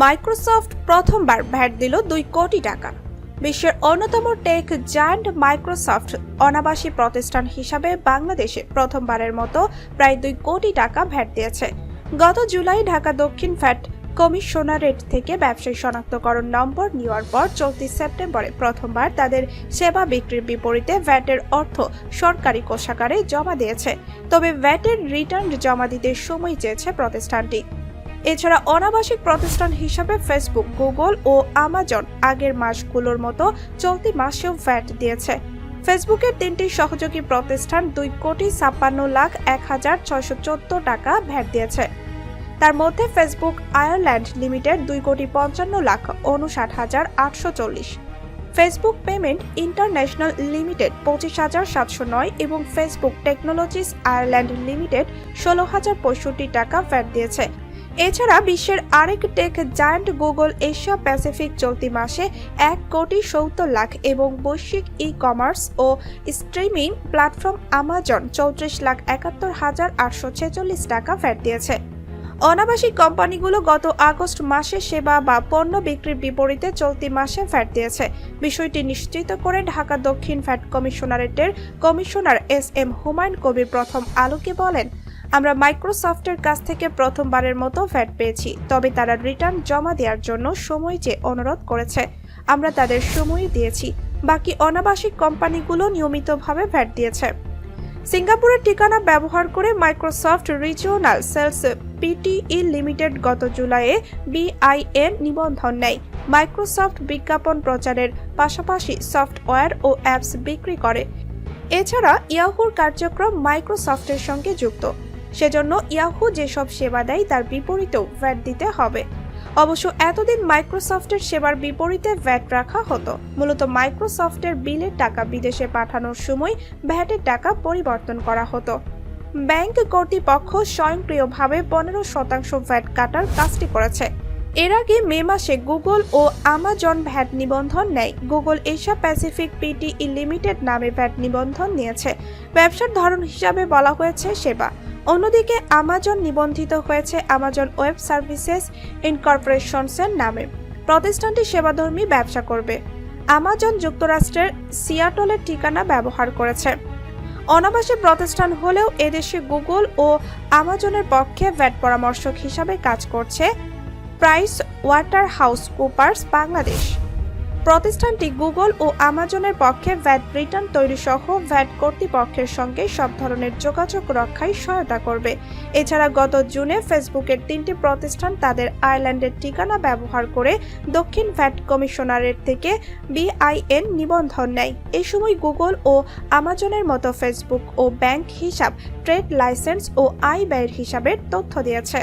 Microsoft প্রথমবার VAT দিল দুই কোটি টাকা। বিশ্বের অন্যতম টেক জায়ান্ট মাইক্রোসফট অনাবাসী প্রতিষ্ঠান হিসাবে বাংলাদেশে প্রথমবারের মতো প্রায় দুই কোটি টাকা ভ্যাট দিয়েছে। গত জুলাই ঢাকা দক্ষিণ ভ্যাট কমিশনারেট থেকে ব্যবসায়ী শনাক্তকরণ নম্বর নেওয়ার পর চলতি সেপ্টেম্বরে প্রথমবার তাদের সেবা বিক্রির বিপরীতে ভ্যাটের অর্থ সরকারি কোষাগারে জমা দিয়েছে। তবে ভ্যাটের রিটার্ন জমা দিতে সময় চেয়েছে প্রতিষ্ঠানটি। এছাড়া অনাবাসিক প্রতিষ্ঠান হিসাবে ফেসবুক গুগল ও আমাজন আগের মাসগুলোর মতো চলতি মাসেও ভ্যাট দিয়েছে। ফেসবুকের তিনটি সহযোগী প্রতিষ্ঠান দুই কোটি ছাপ্পান্ন লাখ এক হাজার ছয়শো চোদ্দ টাকা ভ্যাট দিয়েছে। তার মধ্যে ফেসবুক আয়ারল্যান্ড লিমিটেড দুই কোটি পঞ্চান্ন লাখ উনষাট হাজার আটশো চল্লিশ। ফেসবুক পেমেন্ট ইন্টারন্যাশনাল লিমিটেড পঁচিশ হাজার সাতশো নয় এবং ফেসবুক টেকনোলজিস আয়ারল্যান্ড লিমিটেড ষোলো হাজার পঁয়ষট্টি টাকা ভ্যাট দিয়েছে। এছাড়া বিশ্বের আরেক tech giant Google Asia Pacific চলতি মাসে এক কোটি সত্তর লাখ এবং বৈশ্বিক ই কমার্স ও স্ট্রিমিং প্ল্যাটফর্ম আমাজন চৌত্রিশ লাখ একাত্তর হাজার আটশো ছেচল্লিশ টাকা ফেরত দিয়েছে। অনাবাসিক কোম্পানিগুলো গত আগস্ট মাসে সেবা বা পণ্য বিক্রির বিপরীতে চলতি মাসে ভ্যাট দিয়েছে। বিষয়টি নিশ্চিত করে ঢাকা দক্ষিণ VAT কমিশনারেটের commissioner S M Humayun Kabir প্রথম আলোকে বলেন আমরা মাইক্রোসফটের কাছ থেকে প্রথমবারের মতো ভ্যাট পেয়েছি, তবে তারা রিটার্ন জমা দেওয়ার জন্য সময় চেয়ে অনুরোধ করেছে। আমরা তাদের সময় দিয়েছি, বাকি অনাবাসিক কোম্পানিগুলো নিয়মিতভাবে ভ্যাট দিয়েছে। সিঙ্গাপুরের ঠিকানা ব্যবহার করে Microsoft regional sales PTE limited গত জুলাইয়ে বিআইএন নিবন্ধন নেয়। মাইক্রোসফট বিজ্ঞাপন প্রচারের পাশাপাশি সফটওয়্যার ও অ্যাপস বিক্রি করে। এছাড়া ইয়াহুর কার্যক্রম মাইক্রোসফটের সঙ্গে যুক্ত। সেজন্য ইয়াহু যেসব সেবা দেয় তার বিপরীতেও ভ্যাট দিতে হবে। অবশ্য এতদিন মাইক্রোসফটের সেবার বিপরীতে ভ্যাট রাখা হতো। মূলত মাইক্রোসফটের বিলের টাকা বিদেশে পাঠানোর সময় ভ্যাটের টাকা পরিবর্তন করা হতো। ব্যাংক কর্তৃপক্ষ স্বয়ংক্রিয়ভাবে পনেরো শতাংশ ভ্যাট কাটার কাজটি করেছে। এর আগে মে মাসে গুগল ও আমাজন ভ্যাট নিবন্ধন নেয়। Google Asia Pacific PTE limited নামে ভ্যাট নিবন্ধন নিয়েছে। ব্যবসার ধরন হিসাবে বলা হয়েছে সেবা। অন্যদিকে আমাজন নিবন্ধিত হয়েছে আমাজন ওয়েব সার্ভিসেস ইনকর্পোরেশনসের নামে। প্রতিষ্ঠানটি সেবাধর্মী ব্যবসা করবে। আমাজন যুক্তরাষ্ট্রের সিয়াটলের ঠিকানা ব্যবহার করেছে। অনাবাসী প্রতিষ্ঠান হলেও এদেশে গুগল ও আমাজনের পক্ষে ভ্যাট পরামর্শক হিসাবে কাজ করছে PricewaterhouseCoopers Bangladesh. প্রতিষ্ঠানটি গুগল ও আমাজনের পক্ষে ভ্যাট রিটার্ন তৈরি সহ ভ্যাট কর্তৃপক্ষের সঙ্গে সব ধরনের যোগাযোগ রক্ষায় সহায়তা করবে। এছাড়া গত জুনে ফেসবুকের তিনটি প্রতিষ্ঠান তাদের আয়ারল্যান্ডের ঠিকানা ব্যবহার করে দক্ষিণ ভ্যাট কমিশনারের থেকে বিআইএন নিবন্ধন নেয়। এই সময় গুগল ও আমাজনের মতো ফেসবুক ও ব্যাংক হিসাব, ট্রেড লাইসেন্স ও আয় ব্যয়ের হিসাবের তথ্য দিয়েছে।